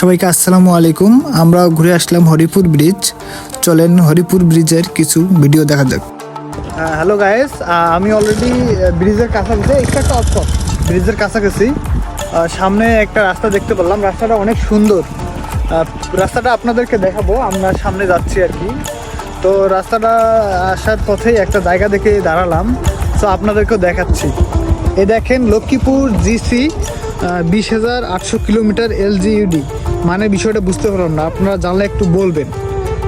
সবাইকে আসসালামু আলাইকুম। আমরা ঘুরে আসলাম হরিপুর ব্রিজ। চলেন হরিপুর ব্রিজের কিছু ভিডিও দেখা যাক। হ্যালো গায়েস আমি অলরেডি ব্রিজের কাছাকাছি একটু একটা অফ ব্রিজের কাছাকাছি। সামনে একটা রাস্তা দেখতে পেলাম। রাস্তাটা অনেক সুন্দর। রাস্তাটা আপনাদেরকে দেখাবো, আমরা সামনে যাচ্ছি আর কি। তো রাস্তাটা আসার পথেই একটা জায়গা দেখে দাঁড়ালাম। তো আপনাদেরকেও দেখাচ্ছি। এ দেখেন লক্ষ্মীপুর জিসি বিশ হাজার আটশো কিলোমিটার এলজিইউডি মানে বিষয়টা বুঝতে পারলাম না। আপনারা জানলে একটু বলবেন।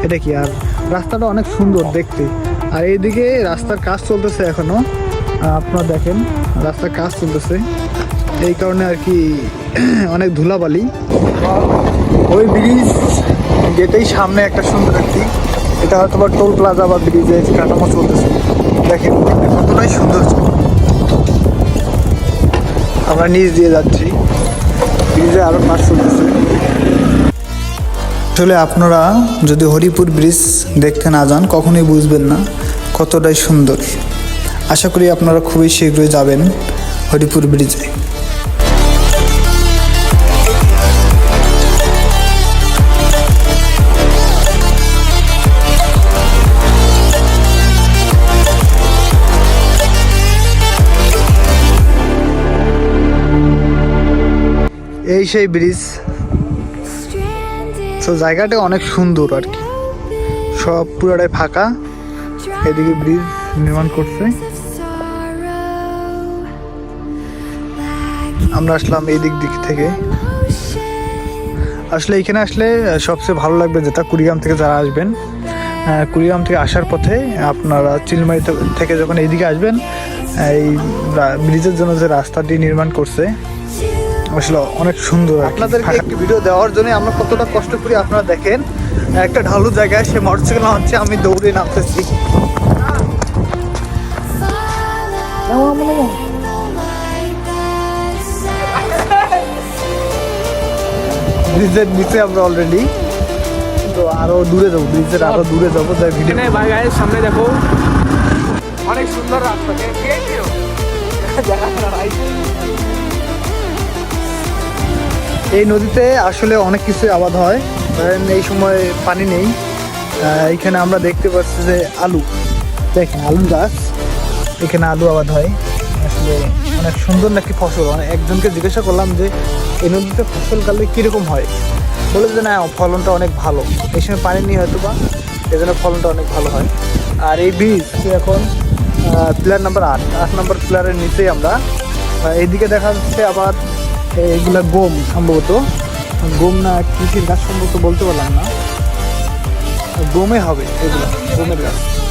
এটা কি? আর রাস্তাটা অনেক সুন্দর দেখতে। আর এইদিকে রাস্তার কাজ চলতেছে এখনও। আহ, আপনারা দেখেন রাস্তার কাজ চলতেছে। এই কারণে আর কি অনেক ধুলাবালি। ওই ব্রিজ গেটেই সামনে একটা সুন্দর একটি এটা হয়তো বা টোল প্লাজা বা ব্রিজের কাঠামো চলতেছে। দেখেন কতটাই সুন্দর আমরা নিচ দিয়ে যাচ্ছি। ব্রিজে আরও কাজ চলতেছে। আসলে আপনারা যদি হরিপুর ব্রিজ দেখতে না যান, কখনোই বুঝবেন না কতটাই সুন্দর। আশা করি আপনারা খুবই শীঘ্রই যাবেন হরিপুর ব্রিজে। এই সেই ব্রিজ তো জায়গাটা অনেক সুন্দর আর কি। সব পুরোটাই ফাঁকা। এদিকে ব্রিজ নির্মাণ করছে। আমরা আসলাম এই দিক দিক থেকে। আসলে এখানে আসলে সবচেয়ে ভালো লাগবে যেটা কুড়িগ্রাম থেকে যারা আসবেন কুড়িগ্রাম থেকে আসার পথে আপনারা চিলমারি থেকে যখন এইদিকে আসবেন এই ব্রিজের জন্য যে রাস্তাটি নির্মাণ করছে আসলে অনেক সুন্দর আপনাদেরকে একটি ভিডিও দেওয়ার জন্য আমরা কতটা কষ্ট করি আপনারা দেখেন একটা ঢালু জায়গায় সে মোটরসাইকেল হচ্ছে আমি দৌড়ে নামতেছি। ব্রিজের নিচে আমরা অলরেডি তো আরও দূরে যাব ব্রিজের আরও দূরে যাব তাই ভিডিও সামনে দেখো অনেক সুন্দর রাস্তা দেখা এই নদীতে আসলে অনেক কিছু আবাদ হয়। ধরেন এই সময় পানি নেই। আহ, এইখানে আমরা দেখতে পাচ্ছি যে আলু। দেখেন আলু গাছ। এখানে আলু আবাদ হয়। আসলে অনেক সুন্দর নাকি ফসল? মানে একজনকে জিজ্ঞাসা করলাম যে এই নদীতে ফসল কালে কীরকম হয়? বলে যে না ফলনটা অনেক ভালো। এই সময় পানি নিয়ে হয়তো বা এই জন্য ফলনটা অনেক ভালো হয়। আর এই বীজ এখন প্লেয়ার নাম্বার আট আট নম্বর প্লেয়ারের নিচেই আমরা। এইদিকে দেখা যাচ্ছে আবার এইগুলা গম সম্ভবত। গম না কৃষির গাছ সম্ভবত বলতে পারলাম না। গমে হবে এগুলা, গমের গাছ।